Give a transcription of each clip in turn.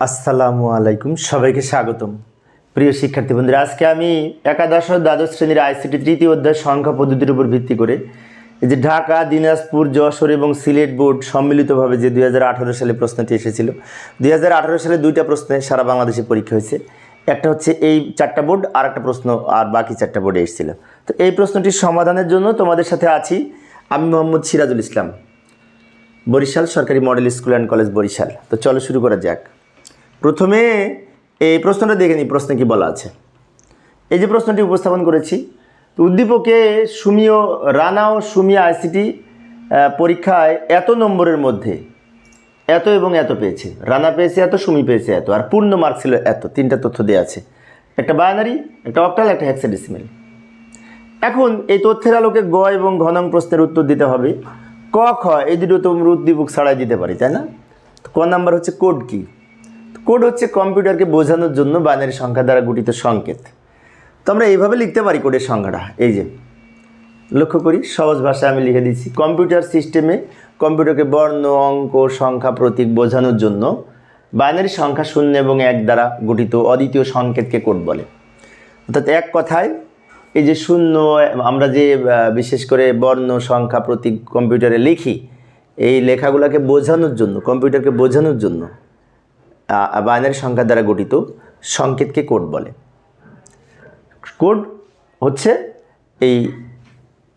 আসসালামু আলাইকুম, সবাইকে স্বাগতম। প্রিয় শিক্ষার্থী বন্ধুরা, আজকে আমি একাদশ দ্বাদশ শ্রেণির আইসিটি তৃতীয় অধ্যায় সংখ্যা পদ্ধতির উপর ভিত্তি করে এই যে ঢাকা, দিনাজপুর, যশোর এবং সিলেট বোর্ড সম্মিলিতভাবে যে দুই হাজার আঠেরো সালে প্রশ্নটি এসেছিল, দুই হাজার আঠেরো সালে দুইটা প্রশ্নে সারা বাংলাদেশে পরীক্ষা হয়েছে। একটা হচ্ছে এই চারটা বোর্ড আর একটা প্রশ্ন আর বাকি চারটা বোর্ডে এসেছিল। তো এই প্রশ্নটির সমাধানের জন্য তোমাদের সাথে আছি আমি মোহাম্মদ সিরাজুল ইসলাম, বরিশাল সরকারি model school and college Barishal. তো চলো শুরু করা যাক। প্রথমে এই প্রশ্নটা দেখে নিই, প্রশ্নে কি বলা আছে। এই যে প্রশ্নটি উপস্থাপন করেছি, তো উদ্দীপকে সুমিও রানা ও সুমিয়া আইসিটি পরীক্ষায় এত নম্বরের মধ্যে এত এবং এত পেয়েছে। রানা পেয়েছে এত, সুমি পেয়েছে এত, আর পূর্ণ মার্ক ছিল এত, তিনটা তথ্য দেওয়া আছে। একটা বায়ানারি একটা অক্টাল একটা হেক্সাডেসিমেল এখন এই তথ্যের আলোকে গ এবং ঘনং প্রশ্নের উত্তর দিতে হবে। ক, খ, এই দুটো তোমরা উদ্দীপক ছাড়াই দিতে পারি, তাই না? ক নাম্বার হচ্ছে কোড কি? কোড হচ্ছে কম্পিউটারকে বোঝানোর জন্য বাইনারি সংখ্যা দ্বারা গঠিত সংকেত। তো আমরা এইভাবে লিখতে পারি কোডের সংখ্যাটা। এই যে, লক্ষ্য করি, সহজ ভাষায় আমি লিখে দিচ্ছি, কম্পিউটার সিস্টেমে কম্পিউটারকে বর্ণ, অঙ্ক, সংখ্যা, প্রতীক বোঝানোর জন্য বাইনারি সংখ্যা শূন্য এবং এক দ্বারা গঠিত অদ্বিতীয় সংকেতকে কোড বলে। অর্থাৎ এক কথায়, এই যে শূন্য, আমরা যে বিশেষ করে বর্ণ, সংখ্যা, প্রতীক কম্পিউটারে লিখি, এই লেখাগুলোকে বোঝানোর জন্য, কম্পিউটারকে বোঝানোর জন্য বাইনারি সংখ্যা দ্বারা গঠিত সংকেতকে কোড বলে। কোড হচ্ছে এই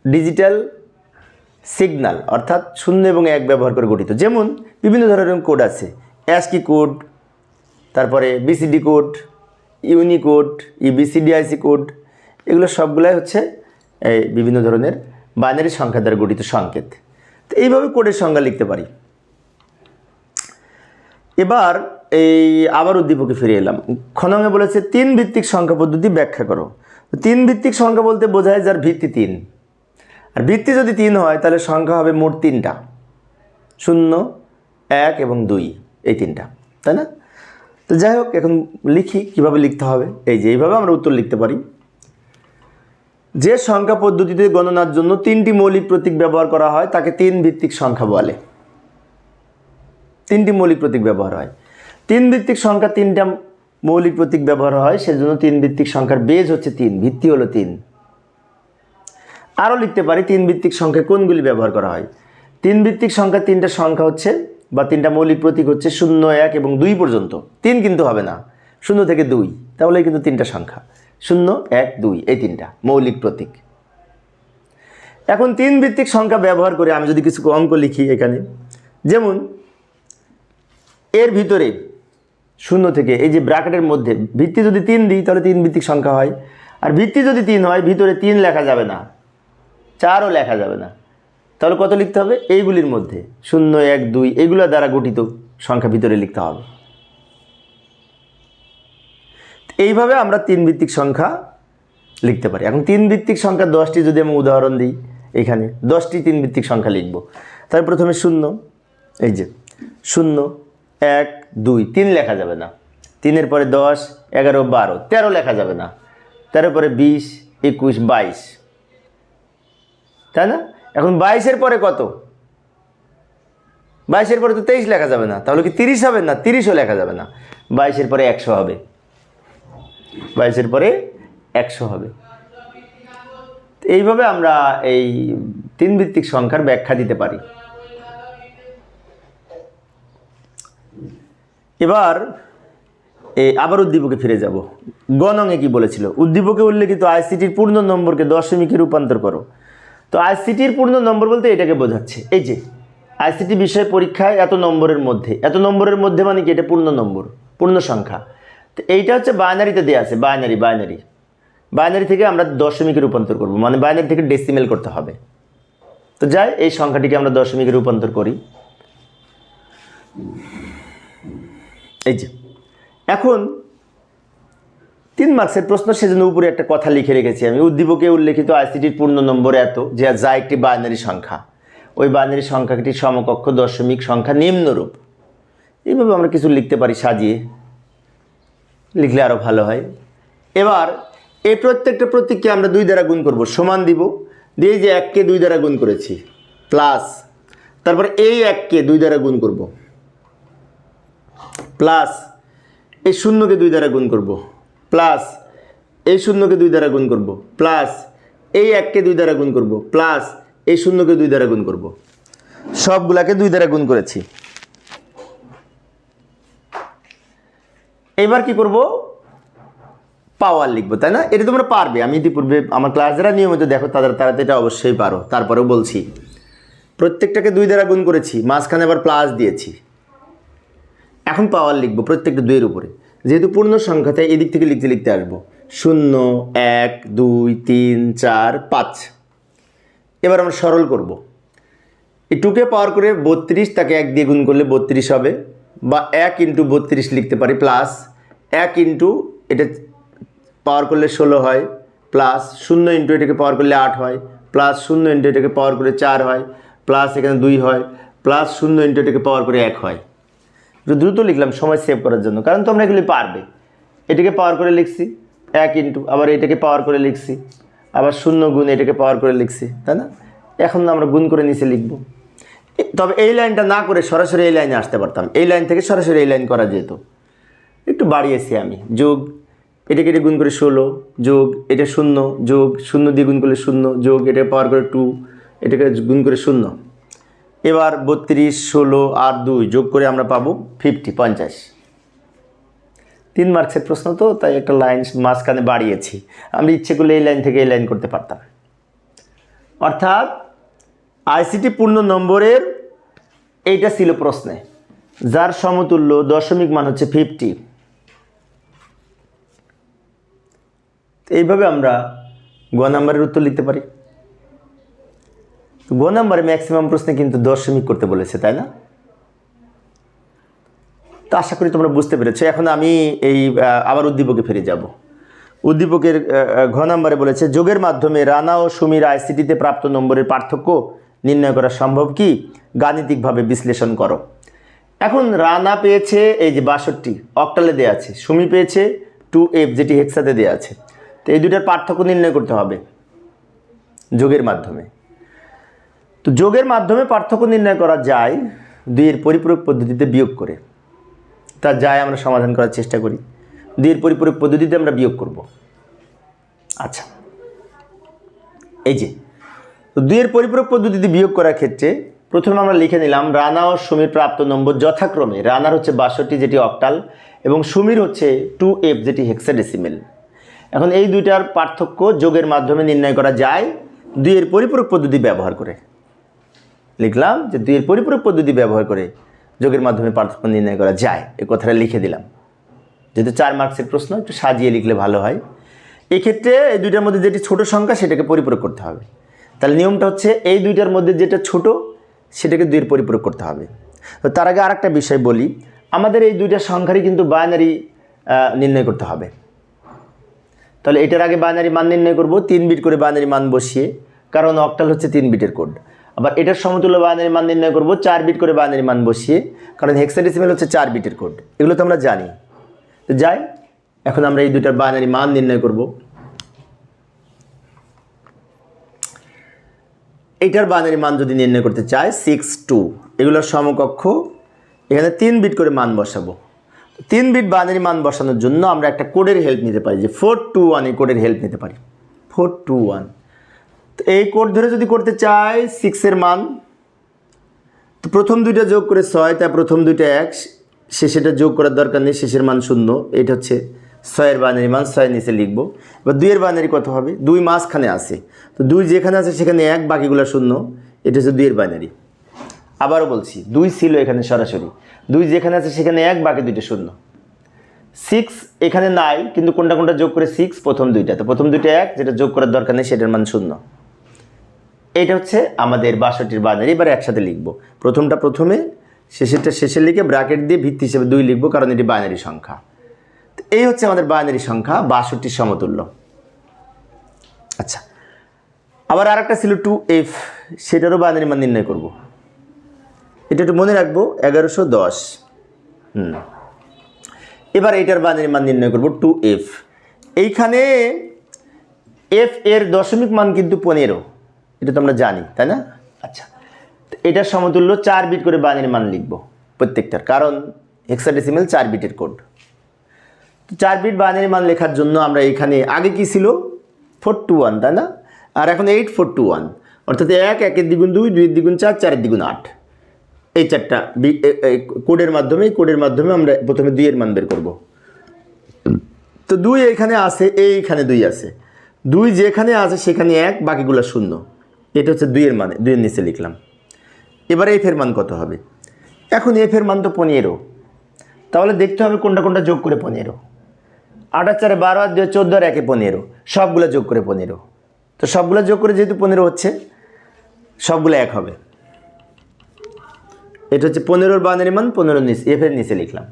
ডিজিটাল সিগন্যাল অর্থাৎ শূন্য এবং এক ব্যবহার করে গঠিত। যেমন বিভিন্ন ধরনের কোড আছে অ্যাসকি কোড, তারপরে BCD code Unicode EBCDIC code, এগুলো সবগুলাই হচ্ছে এই বিভিন্ন ধরনের বাইনারি সংখ্যা দ্বারা গঠিত সংকেত। তো এইভাবে কোডের সংজ্ঞা লিখতে পারি। এবার এই আবার উদ্দীপকে ফিরে এলাম। খনঙ্গে বলেছে, তিন ভিত্তিক সংখ্যা পদ্ধতি ব্যাখ্যা করো। তিন ভিত্তিক সংখ্যা বলতে বোঝায় যার ভিত্তি তিন। আর ভিত্তি যদি তিন হয়, তাহলে সংখ্যা হবে মোট তিনটা। শূন্য, এক এবং দুই, এই তিনটা। তাই না? তো যাই হোক, এখন লিখি, কীভাবে লিখতে হবে। এই যে এইভাবে আমরা উত্তর লিখতে পারি। যে সংখ্যা পদ্ধতিতে গণনার জন্য তিনটি মৌলিক প্রতীক ব্যবহার করা হয়, তাকে তিন ভিত্তিক সংখ্যা বলে। তিনটি মৌলিক প্রতীক ব্যবহার হয়। তিন ভিত্তিক সংখ্যা তিনটা মৌলিক প্রতীক ব্যবহার হয়, সেজন্য তিন ভিত্তিক সংখ্যার বেজ হচ্ছে তিন, ভিত্তি হলো তিন। আরও লিখতে পারি তিন ভিত্তিক সংখ্যা কোনগুলি ব্যবহার করা হয়? তিন ভিত্তিক সংখ্যা তিনটা সংখ্যা হচ্ছে, বা তিনটা মৌলিক প্রতীক হচ্ছে শূন্য, এক এবং দুই পর্যন্ত। তিন কিন্তু হবে না, শূন্য থেকে দুই, তাহলে কিন্তু তিনটা সংখ্যা। শূন্য, এক, দুই, এই তিনটা মৌলিক প্রতীক। এখন তিন ভিত্তিক সংখ্যা ব্যবহার করে আমি যদি কিছু অঙ্ক লিখি এখানে, যেমন, এর ভিতরে শূন্য থেকে, এই যে ব্র্যাকেটের মধ্যে, ভিত্তি যদি তিন দিই, তাহলে তিন ভিত্তিক সংখ্যা হয়। আর ভিত্তি যদি তিন হয়, ভিতরে তিন লেখা যাবে না, চারও লেখা যাবে না। তাহলে কত লিখতে হবে? এইগুলির মধ্যে, শূন্য, এক, দুই, এগুলো দ্বারা গঠিত সংখ্যা ভিতরে লিখতে হবে। এইভাবে আমরা তিন ভিত্তিক সংখ্যা লিখতে পারি। এখন তিন ভিত্তিক সংখ্যা দশটি, যদি আমি উদাহরণ দিই এখানে, দশটি তিন ভিত্তিক সংখ্যা লিখব। তার প্রথমে শূন্য, এই যে, শূন্য এক, দুই, তিন লেখা যাবে না। তিনের পরে দশ, এগারো, বারো, তেরো লেখা যাবে না। তেরো পরে বিশ, একুশ, বাইশ। তাই না? এখন বাইশের পরে কত? বাইশের পরে তো তেইশ লেখা যাবে না। তাহলে কি তিরিশ হবে না? তিরিশও লেখা যাবে না। বাইশের পরে একশো হবে। বাইশের পরে একশো হবে। এইভাবে আমরা এই তিন ভিত্তিক সংখ্যার ব্যাখ্যা দিতে পারি। এবার এই আবার উদ্দীপকে ফিরে যাব। গণঙে কি বলেছিল? উদ্দীপকে উল্লেখিত আইসিটির পূর্ণ নম্বরকে দশমিকে রূপান্তর করো। তো আইসিটির পূর্ণ নম্বর বলতে এটাকে বোঝাচ্ছে। এই যে, আইসিটি বিষয় পরীক্ষায় এত নম্বরের মধ্যে। এত নম্বরের মধ্যে মানে কি? এটা পূর্ণ নম্বর, পূর্ণ সংখ্যা। তো এইটা হচ্ছে বাইনারিতে দেওয়া আছে, বাইনারি বাইনারি। বাইনারি থেকে আমরা দশমিকে রূপান্তর করব মানে বাইনারি থেকে ডেসিমেল করতে হবে। তো যাই, এই সংখ্যাটিকে আমরা দশমিকে রূপান্তর করি। এই যে, এখন তিন মার্কসের প্রশ্ন, সেজন্য উপরে একটা কথা লিখে রেখেছি আমি। উদ্দীপকে উল্লেখিত আইসিটির পূর্ণ নম্বর এত যে যা একটি বাইনারি সংখ্যা। ওই বাইনারি সংখ্যাটি সমকক্ষ দশমিক সংখ্যা নিম্নরূপ। এইভাবে আমরা কিছু লিখতে পারি, সাজিয়ে। লিখলে আরও ভালো হয়। এবার, এই প্রত্যেকটা প্রতীককে আমরা দুই দ্বারা গুণ করব। সমান দিব, দিয়ে যে এককে দুই দ্বারা গুণ করেছি প্লাস তারপর এই এককে দুই দ্বারা গুণ করব। প্লাস এই শূন্যকে দুই দ্বারা গুণ করব। প্লাস এই শূন্যকে দুই দ্বারা গুণ করব। প্লাস এই এককে দুই দ্বারা গুণ করব। প্লাস এই শূন্যকে দুই দ্বারা গুণ করব। সবগুলাকে দুই দ্বারা গুণ করেছি। এবার কি করব? পাওয়ার লিখব, তাই না? এটা তোমরা পারবে। আমি ইতিপূর্বে আমার ক্লাস যারা নিয়মিত দেখো, তাদের তারা তো এটা অবশ্যই পারো। তারপরেও বলছি। প্রত্যেকটাকে দুই দ্বারা গুণ করেছি, মাঝখানে আবার প্লাস দিয়েছি। এখন পাওয়ার লিখব প্রত্যেকটা দুইয়ের উপরে। যেহেতু পূর্ণ সংখ্যা, তাই এদিক থেকে লিখতে লিখতে আসব। শূন্য, এক, দুই, তিন, চার, পাঁচ। এবার আমরা সরল করব। এই টুকে পাওয়ার করে বত্রিশ, তাকে এক দিয়ে গুণ করলে বত্রিশ হবে। বা এক ইন্টু বত্রিশ লিখতে পারি প্লাস এক ইন্টু এটা পাওয়ার করলে ষোলো হয় প্লাস শূন্য ইন্টু এটাকে পাওয়ার করলে আট হয় প্লাস শূন্য ইন্টু এটাকে পাওয়ার করে চার হয় প্লাস এখানে দুই হয় প্লাস শূন্য ইন্টু এটাকে পাওয়ার করে এক হয়। দ্রুত লিখলাম, সময় সেভ করার জন্য, কারণ তোমরা এগুলি পারবে। এটাকে পাওয়ার করে লিখছি, এক ইন্টু আবার এটাকে পাওয়ার করে লিখছি, আবার শূন্য গুণ এটাকে পাওয়ার করে লিখছি, তাই না? এখন আমরা গুণ করে নিচে লিখব। তবে এই লাইনটা না করে সরাসরি এই লাইনে আসতে পারতাম, এই লাইন থেকে সরাসরি এই লাইন করা যেত। একটু বাড়িয়েছি আমি, যোগ, এটাকে এটা গুণ করে ষোলো, যোগ, এটা শূন্য, যোগ, শূন্য দিয়ে গুণ করলে শূন্য, যোগ এটা পাওয়ার করে টু এটাকে গুণ করে শূন্য। এবার বত্রিশ, ষোলো আর দুই যোগ করে আমরা পাবো ফিফটি পঞ্চাশ। তিন মার্কসের প্রশ্ন তো, তাই একটা লাইন মাঝখানে বাড়িয়েছি। আমরা ইচ্ছে করলে এই লাইন থেকে এই লাইন করতে পারতাম। অর্থাৎ আইসিটি পূর্ণ নম্বরের এইটা ছিল প্রশ্নে। যার সমতুল্য দশমিক মান হচ্ছে ফিফটি এইভাবে আমরা গ নাম্বারের উত্তর লিখতে পারি। গ নাম্বারে ম্যাক্সিমাম প্রশ্নে কিন্তু দশমিক করতে বলেছে, তাই না? তো আশা করি তোমরা বুঝতে পেরেছ। এখন আমি এই আবার উদ্দীপকে ফিরে যাব। উদ্দীপকের ঘ নাম্বারে বলেছে, যোগের মাধ্যমে রানা ও সুমির আইসিটিতে প্রাপ্ত নম্বরের পার্থক্য নির্ণয় করা সম্ভব কি? গাণিতিকভাবে বিশ্লেষণ করো। এখন রানা পেয়েছে, এই যে বাষট্টি, অক্টালে দেওয়া আছে। সুমি পেয়েছে, টু এফ যেটি হেক্সাতে দেওয়া আছে। তো এই দুটার পার্থক্য নির্ণয় করতে হবে যোগের মাধ্যমে। তো যোগের মাধ্যমে পার্থক্য নির্ণয় করা যায় দুইয়ের পরিপূরক পদ্ধতিতে বিয়োগ করে। তা যায় আমরা সমাধান করার চেষ্টা করি। দুইয়ের পরিপূরক পদ্ধতিতে আমরা বিয়োগ করব। আচ্ছা। এই যে দুইয়ের পরিপূরক পদ্ধতিতে বিয়োগ করার ক্ষেত্রে প্রথমে আমরা লিখে নিলাম, রানা ও সুমির প্রাপ্ত নম্বর যথাক্রমে, রানার হচ্ছে বাষট্টি যেটি অক্টাল এবং সুমির হচ্ছে টু এফ যেটি হেক্সাডেসিমেল। এখন এই দুইটার পার্থক্য যোগের মাধ্যমে নির্ণয় করা যায় দুইয়ের পরিপূরক পদ্ধতি ব্যবহার করে। লিখলাম যে দুইয়ের পরিপূরক পদ্ধতি ব্যবহার করে যোগের মাধ্যমে পার্থক্য নির্ণয় করা যায়। এই কথাটা লিখে দিলাম। যেহেতু চার মার্কসের প্রশ্ন, একটু সাজিয়ে লিখলে ভালো হয়। এক্ষেত্রে এই দুইটার মধ্যে যেটি ছোট সংখ্যা, সেটাকে পরিপূরক করতে হবে। তাহলে নিয়মটা হচ্ছে এই দুইটার মধ্যে যেটা ছোট, সেটাকে দুইয়ের পরিপূরক করতে হবে। তো তার আগে আর একটা বিষয় বলি। আমাদের এই দুইটা সংখ্যারই কিন্তু বাইনারি নির্ণয় করতে হবে। তাহলে এটার আগে বাইনারি মান নির্ণয় করব, তিন বিট করে বাইনারি মান বসিয়ে। কারণ অক্টাল হচ্ছে তিন বিটের কোড আবার এটার সমতুল্য বাইনারি মান নির্ণয় করব, চার বিট করে বাইনারি মান বসিয়ে, কারণ হেক্সাডেসিমেল হচ্ছে চার বিটের কোড এগুলো তো আমরা জানি। তো যাই, এখন আমরা এই দুইটার বাইনারি মান নির্ণয় করব। এটার বাইনারি মান যদি নির্ণয় করতে চাই সিক্স টু এগুলোর সমকক্ষ, এখানে তিন বিট করে মান বসাবো। তিন বিট বাইনারি মান বসানোর জন্য আমরা একটা কোডের হেল্প নিতে পারি, যে ফোর টু ওয়ান এই কোডের হেল্প নিতে পারি। ফোর টু ওয়ান এই কোড ধরে যদি করতে চাই সিক্সের মান, তো প্রথম দুইটা যোগ করে ছয়, তাই প্রথম দুইটা এক শেষেটা যোগ করার দরকার নেই, শেষের মান শূন্য, এটা হচ্ছে ছয়ের বানারি মান, ছয়ের নিচে লিখব। এবার দুইয়ের বাইনারি কত হবে? দুই মাঝখানে আছে। তো দুই যেখানে আছে, সেখানে এক, বাকিগুলো শূন্য, এটা হচ্ছে দুইয়ের বাইনারি আবারও বলছি, দুই ছিল এখানে সরাসরি। দুই যেখানে আছে, সেখানে এক, বাকি দুইটা শূন্য। সিক্স এখানে নাই, কিন্তু কোনটা কোনটা যোগ করে সিক্স প্রথম দুইটা। তো প্রথম দুইটা এক, যেটা যোগ করার দরকার নেই, সেটার মান শূন্য। এটা হচ্ছে আমাদের বাষট্টির বাইনারি, এবার একসাথে লিখব। প্রথমটা প্রথমে, শেষেরটা শেষে লিখে ব্র্যাকেট দিয়ে ভিত্তি হিসেবে দুই লিখব, কারণ এটি বাইনারি সংখ্যা। এই হচ্ছে আমাদের বাইনারি সংখ্যা, বাষট্টির সমতুল্য। আচ্ছা আবার আর একটা ছিল টু এফ, সেটারও বাইনারি মান নির্ণয় করব। এটা একটু মনে রাখব, এগারোশো দশ। হুম। এবার এটার বাইনারি মান নির্ণয় করব, টু এফ। এইখানে এফ এর দশমিক মান কিন্তু পনেরো। এটা তো আমরা জানি, তাই না? আচ্ছা এটার সমতুল্য চার বিট করে বাইনারি মান লিখব প্রত্যেকটার, কারণ হেক্সাডেসিমেল চার বিটের কোড চার বিট বাইনারি মান লেখার জন্য আমরা এখানে আগে কি ছিল? ফোর টু ওয়ান তাই না? আর এখন এইট ফোর টু ওয়ান অর্থাৎ এক, একের দ্বিগুণ দুই, দুইয়ের দ্বিগুণ চার, চারের দ্বিগুণ আট। এই চারটা কোডের মাধ্যমে, এই কোডের মাধ্যমে আমরা প্রথমে দুইয়ের মান বের করব। তো দুই এখানে আছে, এইখানে দুই আছে। দুই যেখানে আছে, সেখানে এক, বাকিগুলো শূন্য। এটা হচ্ছে দুইয়ের মানে দুইয়ের নিচে লিখলাম। এবার এফের মান কত হবে? এখন এফের মান তো পনেরো। তাহলে দেখতে হবে কোনটা কোনটা যোগ করে পনেরো। আর চারে বারো আর দুই চোদ্দ আর একে পনেরো। সবগুলো যোগ করে পনেরো। তো সবগুলো যোগ করে যেহেতু পনেরো হচ্ছে, সবগুলো এক হবে। এটা হচ্ছে পনেরোর বানের মান পনেরো নিচে এফের নিচে লিখলাম।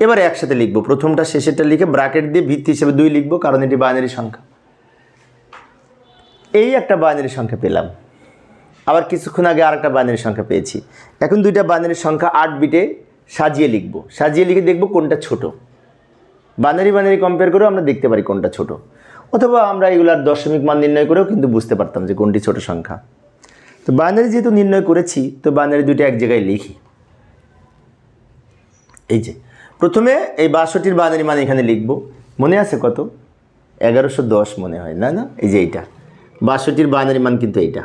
এবার একসাথে লিখব। প্রথমটা, শেষেরটা লিখে ব্রাকেট দিয়ে ভিত্তি হিসেবে দুই লিখব, কারণ এটি বাইনারি সংখ্যা। এই একটা বাইনারি সংখ্যা পেলাম। আবার কিছুক্ষণ আগে আর একটা বাইনারি সংখ্যা পেয়েছি। এখন দুইটা বাইনারি সংখ্যা আট বিটে সাজিয়ে লিখব। সাজিয়ে লিখে দেখব কোনটা ছোট। বাইনারি বাইনারি কম্পেয়ার করেও আমরা দেখতে পারি কোনটা ছোট। অথবা আমরা এগুলার দশমিক মান নির্ণয় করেও কিন্তু বুঝতে পারতাম যে কোনটি ছোট সংখ্যা। তো বাইনারি যেহেতু নির্ণয় করেছি, তো বাইনারি দুইটা এক জায়গায় লিখি। এই যে, প্রথমে এই বাষট্টির বাইনারি মান এখানে লিখব। মনে আছে কত? এগারোশো দশ মনে হয়, না না? এই যে এইটা। বাষট্টির বাইনারি মান কিন্তু এইটা।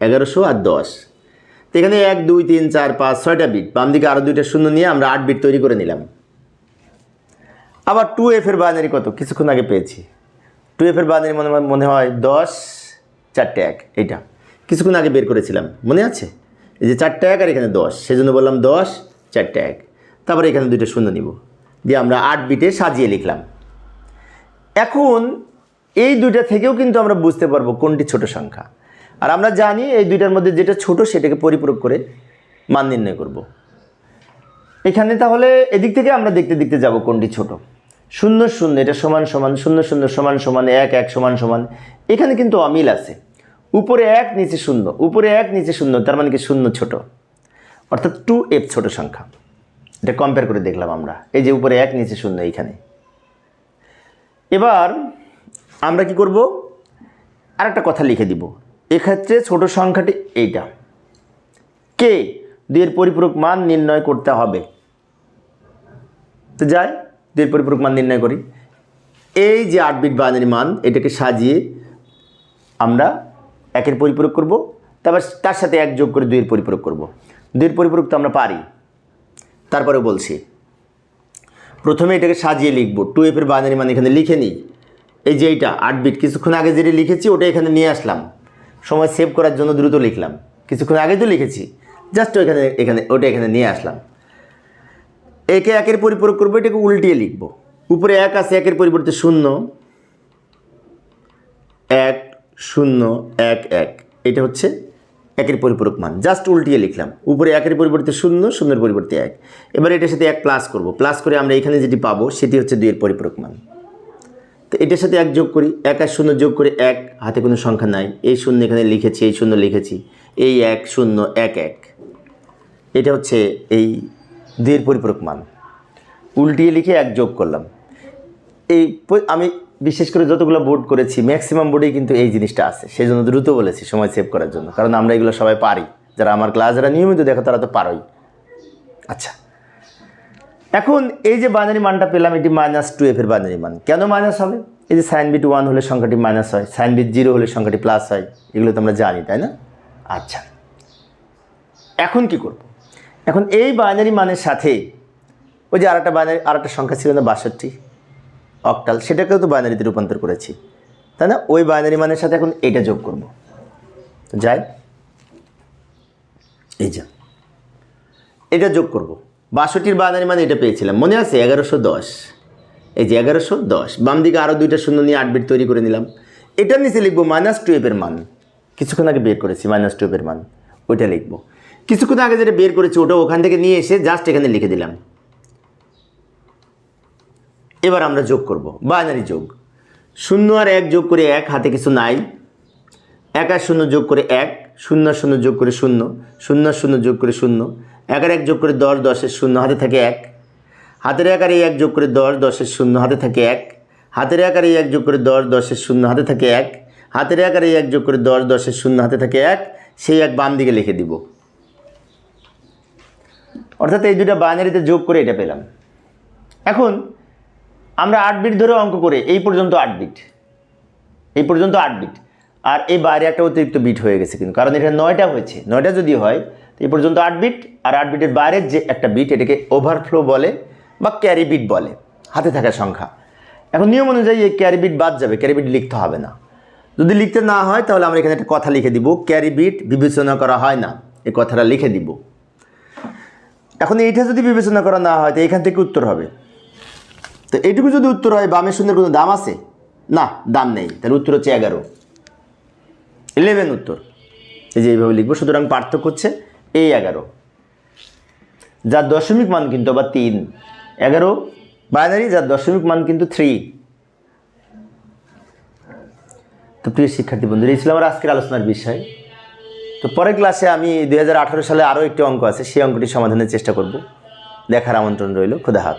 এগারোশো আর দশ। তো এখানে এক, দুই, তিন, চার, পাঁচ, ছয়টা বিট। বাম দিকে আরও দুইটা শূন্য নিয়ে আমরা আট বিট তৈরি করে নিলাম। আবার টু এফের বাইনারি কত? কিছুক্ষণ আগে পেয়েছি। টু এফের বাইনারি মনে মনে হয় দশ, চারটে এক। এইটা। কিছুক্ষণ আগে বের করেছিলাম। মনে আছে? এই যে চারটে এক আর এখানে দশ। সেজন্য বললাম দশ, চারটে এক। তারপরে এখানে দুইটা শূন্য নিব। দিয়ে আমরা আট বিটে সাজিয়ে লিখলাম। এখন এই দুইটা থেকেও কিন্তু আমরা বুঝতে পারব কোনটি ছোট সংখ্যা। আর আমরা জানি এই দুইটার মধ্যে যেটা ছোট সেটাকে পরিপূরক করে মান নির্ণয় করব। এখানে তাহলে এদিক থেকে আমরা দেখতে দেখতে যাব কোনটি ছোট। শূন্য শূন্য, এটা সমান সমান, শূন্য শূন্য, সমান সমান, এক এক, সমান সমান। এখানে কিন্তু অমিল আছে। উপরে এক, নিচে শূন্য। উপরে এক, নিচে শূন্য, তার মানে কি শূন্য ছোট। অর্থাৎ টু এফ ছোট সংখ্যা। এটা কম্পেয়ার করে দেখলাম আমরা। এই যে উপরে এক, নিচে শূন্য, এইখানে। এবার আমরা কি করব? আরেকটা কথা লিখে দিব। এক্ষেত্রে ছোট সংখ্যাটি এইটা। কে দুইয়ের পরিপূরক মান নির্ণয় করতে হবে। তো যাই দুইয়ের পরিপূরক মান নির্ণয় করি। এই যে আট বিট বাইনারি মান, এটাকে সাজিয়ে আমরা একের পরিপূরক করব, তারপর তার সাথে এক যোগ করে দুইয়ের পরিপূরক করব। দুইয়ের পরিপূরক তো আমরা পারি। তারপরে বলছি, প্রথমে এটাকে সাজিয়ে লিখব। টু এফের বাইনারি মান এখানে লিখে নিই। এই যে এইটা, আট বিট কিছুক্ষণ আগে যেটা লিখেছি, ওটা এখানে নিয়ে আসলাম। সময় সেভ করার জন্য দ্রুত লিখলাম। কিছুক্ষণ আগে তো লিখেছি জাস্ট ওইখানে, এখানে, ওটা এখানে নিয়ে আসলাম। একে একের পরিপূরক করব, এটাকে উল্টিয়ে লিখব। উপরে এক আছে, একের পরিবর্তে শূন্য। এক শূন্য, এক এক। এটা হচ্ছে একের পরিপূরক মান। জাস্ট উল্টিয়ে লিখলাম। উপরে একের পরিবর্তে শূন্য, শূন্যের পরিবর্তে এক। এবার এটার সাথে এক প্লাস করব। প্লাস করে আমরা এখানে যেটি পাবো, সেটি হচ্ছে দুইয়ের পরিপূরক মান। তো এটার সাথে এক যোগ করি, এক আর শূন্য যোগ করে এক, হাতে কোনো সংখ্যা নাই। এই শূন্য এখানে লিখেছি, এই শূন্য লিখেছি। এই এক, শূন্য, এক এক। এটা হচ্ছে এই দুইয়ের পরিপূরক মান। উল্টিয়ে লিখে এক যোগ করলাম। এই আমি বিশেষ করে যতগুলো বোর্ড করেছি ম্যাক্সিমাম বোর্ডেই কিন্তু এই জিনিসটা আছে। সেই জন্য দ্রুত বলেছি সময় সেভ করার জন্য। কারণ আমরা এগুলো সবাই পারি। যারা আমার ক্লাস যারা নিয়মিত দেখো, তারা তো পারোই। আচ্ছা। এখন এই যে বাইনারি মানটা পেলাম, এটি মাইনাস টু এফের বাইনারি মান। কেন মাইনাস হবে? এই যে সাইন বিট ওয়ান হলে সংখ্যাটি মাইনাস হয় সাইন বিট জিরো হলে সংখ্যাটি প্লাস হয়, এগুলো তো আমরা জানি, তাই না? আচ্ছা। এখন কি করব? এখন এই বাইনারি মানের সাথে, ওই যে আরেকটা বাইনারি আরেকটা সংখ্যা ছিল না, বাষট্টি অক্টাল সেটাকেও তো বাইনারিতে রূপান্তর করেছি। তাই না? ওই বাইনারি মানের সাথে এখন এটা যোগ করব। যাই। এই যা, এটা যোগ করব। বাষট্টির বাদানি মান এটা পেয়েছিলাম। মনে আছে? এগারোশো দশ। এই যে এগারোশো দশ। বাম দিকে আরও দুইটা শূন্য নিয়ে আট বিট তৈরি করে নিলাম। এটার নিচে লিখব মাইনাস টুয়েলভের মান। কিছুক্ষণ আগে বের করেছি মাইনাস টুয়েলভের মান। ওইটা লিখব। কিছুক্ষণ আগে যেটা বের করেছি, ওটা ওখান থেকে নিয়ে এসে জাস্ট এখানে লিখে দিলাম। এবার আমরা যোগ করব। বাইনারি যোগ। শূন্য আর এক যোগ করে এক, হাতে কিছু নাই। এক আর শূন্য যোগ করে এক, শূন্য শূন্য যোগ করে শূন্য শূন্য শূন্য যোগ করে শূন্য। এক আর এক যোগ করে দশ, দশের শূন্য, হাতে থাকে এক। হাতের এক আর এই এক যোগ করে দশ, দশের শূন্য, হাতে থাকে এক। হাতের এক এই এক যোগ করে দশ, দশের শূন্য, হাতে থাকে এক। হাতের এক আর এই এক যোগ করে দশ, দশের শূন্য, হাতে থাকে এক। সেই এক বাম দিকে লিখে দিব। অর্থাৎ এই দুটা বাইনারিতে যোগ করে এটা পেলাম। এখন আমরা আট বিট ধরে অঙ্ক করে এই পর্যন্ত আট বিট এই পর্যন্ত আট বিট আর এই বাইরে একটা অতিরিক্ত বিট হয়ে গেছে কিন্তু, কারণ এটা নয়টা হয়েছে। নয়টা যদি হয় এই পর্যন্ত আট বিট আর আট বিটের বাইরের যে একটা বিট এটাকে ওভারফ্লো বলে বা ক্যারি বিট বলে, হাতে থাকা সংখ্যা। এখন নিয়ম অনুযায়ী এই ক্যারি বিট বাদ যাবে ক্যারি বিট লিখতে হবে না। যদি লিখতে না হয়, তাহলে আমরা এখানে একটা কথা লিখে দিব ক্যারি বিট বিবেচনা করা হয় না, এই কথাটা লিখে দিব। এখন এইটা যদি বিবেচনা করা না হয়, তো এখান থেকে উত্তর হবে। তো এইটুকু যদি উত্তর হয় বামের শূন্যের কোনো দাম আছে? না, দাম নেই। তাহলে উত্তর হচ্ছে এগারো। ইলেভেন উত্তর। এই যে এইভাবে লিখব, সুতরাং পার্থক্য হচ্ছে এই এগারো। যার দশমিক মান কিন্তু আবার তিন। এগারো বাইনারি যার দশমিক মান কিন্তু থ্রি তো প্রিয় শিক্ষার্থী বন্ধুরা, এই ছিল আমার আজকের আলোচনার বিষয়। তো পরের ক্লাসে আমি দু হাজার আঠেরো সালে আরও একটি অঙ্ক আছে, সেই অঙ্কটি সমাধানের চেষ্টা করব। দেখার আমন্ত্রণ রইল। খুদা হাফেজ।